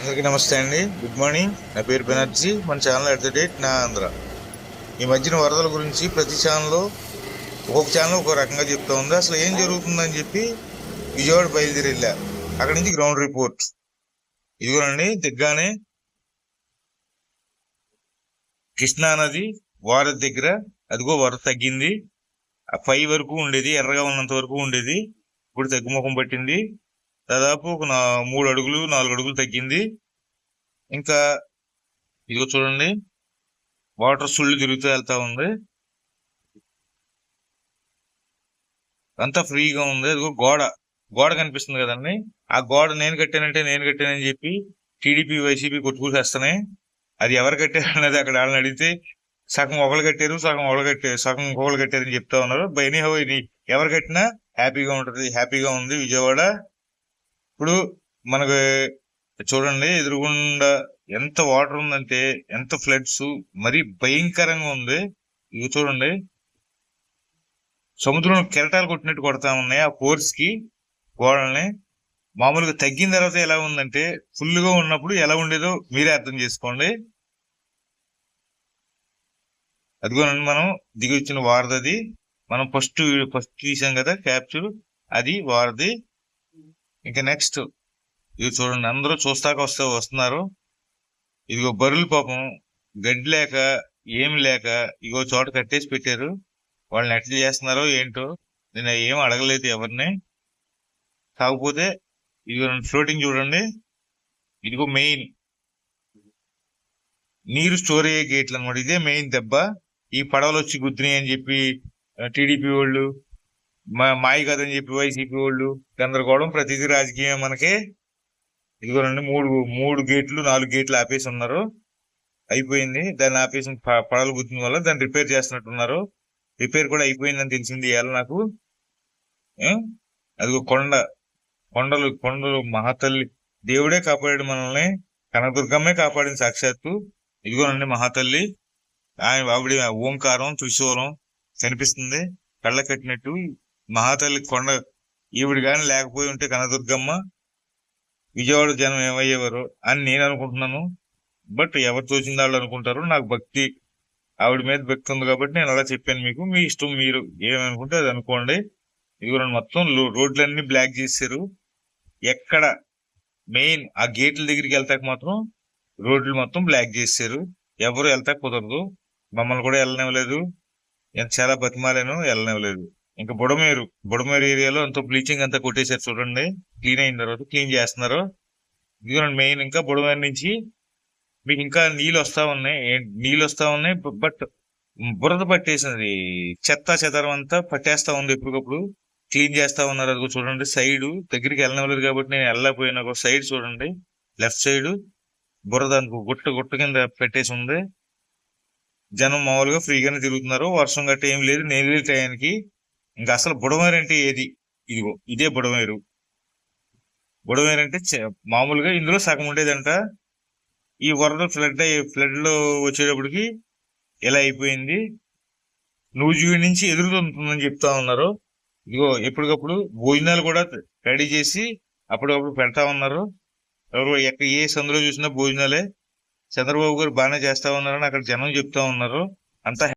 అందరికీ నమస్తే అండి. గుడ్ మార్నింగ్ నా పేరు బెనర్జీ. మన ఛానల్ ఎట్ ద డేట్ నా ఆంధ్ర. ఈ మధ్యన వరదల గురించి ప్రతి ఛానల్లో ఒక్కొక్క ఛానల్ ఒక రకంగా చెప్తా ఉంది. అసలు ఏం జరుగుతుందని చెప్పి విజయవాడ బయలుదేరి వెళ్ళా. అక్కడ నుంచి గ్రౌండ్ రిపోర్ట్ ఇదిగోనండి దిగ్గానే కృష్ణా నది వారధి దగ్గర అదిగో వరద తగ్గింది. ఆ పై వరకు ఉండేది ఎర్రగా ఉన్నంత వరకు ఉండేది. ఇప్పుడు తగ్గుముఖం పట్టింది. దాదాపు ఒక నా మూడు అడుగులు నాలుగు అడుగులు తగ్గింది. ఇంకా ఇదిగో చూడండి వాటర్ సుళ్ళు తిరుగుతూ వెళ్తా ఉంది. అంతా ఫ్రీగా ఉంది. అదిగో గోడ గోడ కనిపిస్తుంది కదండి. ఆ గోడ నేను కట్టానంటే నేను కట్టానని చెప్పి టీడీపీ వైసీపీ కొట్టుకుసేస్తున్నాయి. అది ఎవరు కట్టారు అనేది అక్కడ వాళ్ళని అడిగితే సగం ఒకళ్ళు కట్టారు సగం ఒకళ్ళు కట్టారు సగం ఇంకొకళ్ళు కట్టారని చెప్తా ఉన్నారు. బైనీ హో ఇది ఎవరు కట్టినా హ్యాపీగా ఉంటుంది హ్యాపీగా ఉంది విజయవాడ. ఇప్పుడు మనకు చూడండి ఎదురుగుండా ఎంత వాటర్ ఉందంటే ఎంత ఫ్లడ్స్ మరీ భయంకరంగా ఉంది. ఇవి చూడండి. సముద్రం కెరటాలు కొట్టినట్టు కొడతా ఉన్నాయి ఆ ఫోర్స్కి గోడల్ని. మామూలుగా తగ్గిన తర్వాత ఎలా ఉందంటే ఫుల్గా ఉన్నప్పుడు ఎలా ఉండేదో మీరే అర్థం చేసుకోండి. అదిగోనండి మనం దిగి వచ్చిన వారధి మనం ఫస్ట్ ఫస్ట్ తీసాం కదా క్యాప్చర్ అది వారధి ఇంకా నెక్స్ట్ ఇది చూడండి అందరూ చూస్తాక వస్తే వస్తున్నారు. ఇదిగో బరులు పాపం గడ్డి లేక ఏమి లేక ఇగో చోట కట్టేసి పెట్టారు. వాళ్ళని ఎట్లా చేస్తున్నారో ఏంటో నేను ఏం అడగలేదు ఎవరిని. కాకపోతే ఇదిగో ఫ్లోటింగ్ చూడండి. ఇదిగో మెయిన్ నీరు స్టోర్ అయ్యే గేట్లు అనమాట ఇదే మెయిన్ దెబ్బ. ఈ పడవలు వచ్చి గుద్దినాయి అని చెప్పి టీడీపీ వాళ్ళు మాయ కదని చెప్పి వైసీపీ వాళ్ళు గందరగోళం. ప్రతిదీ రాజకీయం మనకి. ఇదిగోనండి మూడు మూడు గేట్లు నాలుగు గేట్లు ఆపేసి ఉన్నారు. అయిపోయింది. దాన్ని ఆపేసి ప- పడవలు వల్ల దాన్ని రిపేర్ చేస్తున్నట్టున్నారు. రిపేర్ కూడా అయిపోయిందని తెలిసింది ఇవాళ నాకు. అదిగో కొండ కొండలు కొండలు మహాతల్లి. దేవుడే కాపాడాడు మనల్ని. కనకదుర్గమ్మే కాపాడింది సాక్షాత్తు. ఇదిగోనండి మహాతల్లి. ఆయన ఆవిడ ఓంకారం త్రిశూలం కనిపిస్తుంది కళ్ళ కట్టినట్టు మహాతల్లి కొండ ఈవిడ కానీ లేకపోయి ఉంటే కనదుర్గమ్మ విజయవాడ జనం ఏమయ్యేవారు అని నేను అనుకుంటున్నాను. బట్ ఎవరు తోచింది వాళ్ళు అనుకుంటారు. నాకు భక్తి ఆవిడ మీద భక్తి ఉంది కాబట్టి నేను అలా చెప్పాను మీకు. మీ ఇష్టం మీరు ఏమనుకుంటే అది అనుకోండి. ఇదిగో మొత్తం లో- రోడ్లన్నీ బ్లాక్ చేశారు ఎక్కడ మెయిన్ ఆ గేట్ల దగ్గరికి వెళ్తాక మాత్రం రోడ్లు మొత్తం బ్లాక్ చేశారు ఎవరు వెళ్తా కుదరదు. మమ్మల్ని కూడా వెళ్ళనివ్వలేదు. నేను చాలా బతిమాలేను. వెళ్ళనివ్వలేదు. ఇంకా బుడమేరు బుడమేరు ఏరియాలో అంతా బ్లీచింగ్ అంతా కొట్టేశారు చూడండి. క్లీన్ అయిన తర్వాత క్లీన్ చేస్తున్నారు. ఇదిగోండి మెయిన్ ఇంకా బుడమేరు నుంచి మీకు ఇంకా నీళ్ళు వస్తా ఉన్నాయి. నీళ్ళు వస్తా ఉన్నాయి బట్ బురద పట్టేసింది. చెత్త చెదరం అంతా పట్టేస్తా ఉంది ఎప్పటికప్పుడు. క్లీన్ చేస్తా ఉన్నారు. అది చూడండి సైడ్ దగ్గరికి వెళ్ళనివ్వలేదు కాబట్టి నేను వెళ్ళకపోయినా ఒక సైడ్ చూడండి లెఫ్ట్ సైడ్ బురద అనుకో గుట్ట గుట్ట కింద పెట్టేసి ఉంది. జనం మామూలుగా ఫ్రీగానే తిరుగుతున్నారు. వర్షం గట్ట ఏం లేదు. నేలి టయానికి ఇంకా అసలు బుడమేరు అంటే ఏది? ఇదిగో ఇదే బుడమేరు. బుడమేరు అంటే చ- మామూలుగా ఇందులో సగం ఉండేదంట. ఈ వరద ఫ్లడ్ అయ్యి ఫ్లడ్లో వచ్చేటప్పటికి ఇలా అయిపోయింది? నూజివీ నుంచి ఎదురుతుంటుందని చెప్తా ఉన్నారు. ఇదిగో ఎప్పటికప్పుడు భోజనాలు కూడా రెడీ చేసి అప్పటికప్పుడు పెడతా ఉన్నారు. ఎవరు ఎక్కడ ఏ సందులో చూసినా భోజనాలే. చంద్రబాబు గారు బాగానే చేస్తా ఉన్నారని అక్కడ జనం చెప్తా ఉన్నారు. అంతా